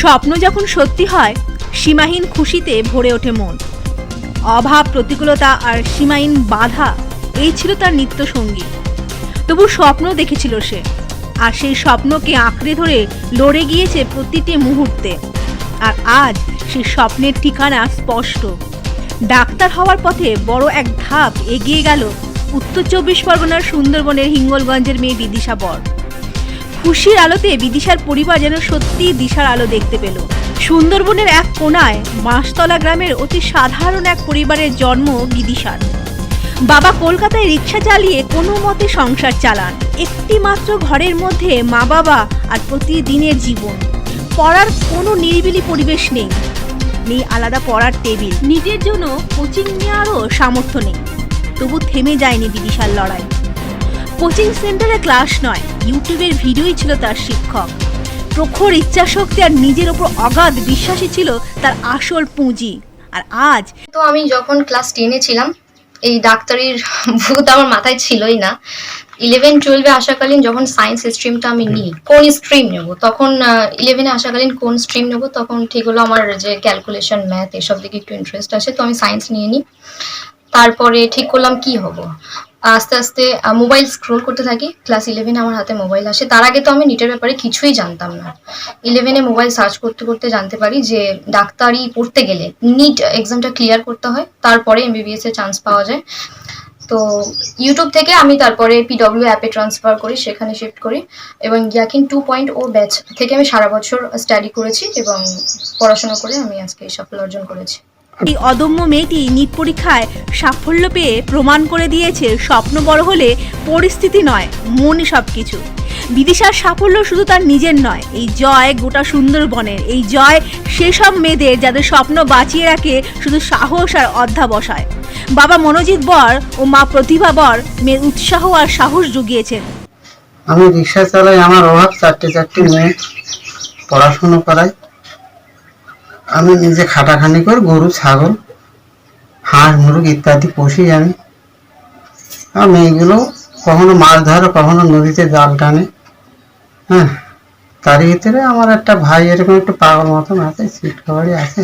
স্বপ্ন যখন সত্যি হয়, সীমাহীন খুশিতে ভরে ওঠে মন। অভাব, প্রতিকূলতা আর সীমাহীন বাধা, এই ছিল তার নিত্য সঙ্গী তবু স্বপ্ন দেখেছিল সে, আর সেই স্বপ্নকে আঁকড়ে ধরে লড়ে গিয়েছে প্রতিটি মুহূর্তে। আর আজ সেই স্বপ্নের ঠিকানা স্পষ্ট। ডাক্তার হওয়ার পথে বড় এক ধাপ এগিয়ে গেল উত্তর চব্বিশ পরগনার সুন্দরবনের হিঙ্গলগঞ্জের মেয়ে বিদিশা বর। খুশির আলোতে বিদিশার পরিবার যেন সত্যি দিশার আলো দেখতে পেল। সুন্দরবনের এক কোনায় মাসতলা গ্রামের অতি সাধারণ এক পরিবারের জন্ম বিদিশার। বাবা কলকাতায় রিক্সা চালিয়ে কোনো মতে সংসার চালান। একটি মাত্র ঘরের মধ্যে মা বাবা আর প্রতিদিনের জীবন। পড়ার কোনো নিরিবিলি পরিবেশ নেই। নেই আলাদা পড়ার টেবিল। নিজের জন্য কোচিং নেওয়ারও সামর্থ্য নেই। তবু থেমে যায়নি বিদিশার লড়াই। কোচিং সেন্টারে ক্লাস নয়, ইউটিউবের ভিডিওই ছিল তার শিক্ষক। প্রখর ইচ্ছাশক্তি আর নিজের ওপর অগাধ বিশ্বাসী ছিল তার আসল পুঁজি। আর আজ তো আমি যখন ক্লাস টেনে ছিলাম, এই ডাক্তারির ভূত আমার মাথায় ছিলই না। ইলেভেন টুয়েলভে আসাকালীন যখন সায়েন্স স্ট্রিমটা আমি নিই, কোন স্ট্রিম নেব? তখন ইলেভেনে আসাকালীন কোন স্ট্রিম নেব? তখন ঠিক হলো আমার যে ক্যালকুলেশন ম্যাথ এসব দিকে একটু ইন্টারেস্ট আছে, তো আমি সায়েন্স নিয়ে নিই। তারপরে ঠিক করলাম কি হব? আস্তে আস্তে মোবাইল স্ক্রোল করতে থাকি। ক্লাস ইলেভেনে আমার হাতে মোবাইল আসে। তার আগে তো আমি নিটের ব্যাপারে কিছুই জানতাম না। ইলেভেনে মোবাইল সার্চ করতে করতে জানতে পারি যে, ডাক্তারি পড়তে গেলে নিট এক্সামটা ক্লিয়ার করতে হয়, তারপরে এমবিবিএস এর চান্স পাওয়া যায়। তো ইউটিউব থেকে আমি তারপরে পিডব্লিউ অ্যাপে ট্রান্সফার করি, সেখানে শিফট করি এবং ইয়াকিন টু পয়েন্ট ও ব্যাচ থেকে আমি সারা বছর স্টাডি করেছি এবং পড়াশোনা করে আমি আজকে সফল অর্জন করেছি। এই অদম্য মেয়েটি নিট পরীক্ষায় সাফল্য পেয়ে প্রমাণ করে দিয়েছে, স্বপ্ন বড় হলে পরিস্থিতি নয় মনই সব কিছু। বিদিশার সাফল্য শুধু তার নিজের নয়, এই জয় গোটা সুন্দরবনের, এই জয় সেসব মেয়েদের যাদের স্বপ্ন বাঁচিয়ে রাখে শুধু সাহস আর অধ্যাবসায়। বাবা মনোজিৎ বর ও মা প্রতিভা বর মেয়ের উৎসাহ আর সাহস জুগিয়েছেন। আমি রিক্সা চালাই, আমার অভাব, চারটে চারটে মেয়ে পড়াশুনো করাই আমি নিজে খাটাখানি করে, গরু, ছাগল, হাঁস, মুরগ ইত্যাদি পুষি আমি। আর মেয়েগুলো কখনো মাছ ধরে, কখনো নদীতে জাল টানে। হ্যাঁ তার ভিতরে আমার একটা ভাই এরকম একটু পাগল মতন আছে, সিট খাবারই আছে।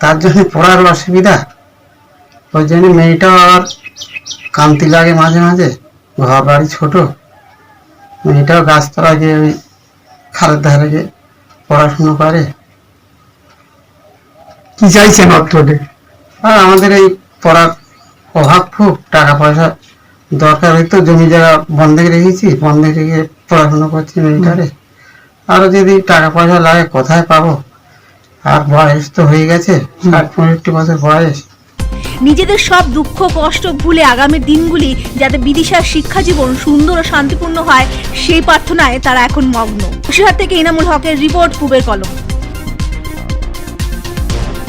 তার জন্য পড়ার অসুবিধা। ওই জন্য মেয়েটাও আর কান্তি লাগে মাঝে মাঝে, ঘর বাড়ি ছোট। মেয়েটাও গাছতলা গিয়ে ওই খালের ধারে গিয়ে পড়াশুনো করে। কি চাইছেন অর্থকে আর আমাদের এই পড়ার অভাব খুব টাকা পয়সা দরকার হইতো জমি জায়গা বন্ধে রেখেছি বন্ধে রেখে পড়াশোনা করছি মেয়েটারে আরও যদি টাকা পয়সা লাগে কোথায় পাবো? আর বয়স তো হয়ে গেছে ষাট পঁয়ষট্টি বছর বয়স। নিজেদের সব দুঃখ কষ্ট ভুলে আগামী দিনগুলি যাতে বিদিশার শিক্ষা জীবন সুন্দর ও শান্তিপূর্ণ হয় সেই প্রার্থনায় তারা এখন মগ্ন। বসিরহাট থেকে ইনামুল হকের রিপোর্ট পুবের কলম।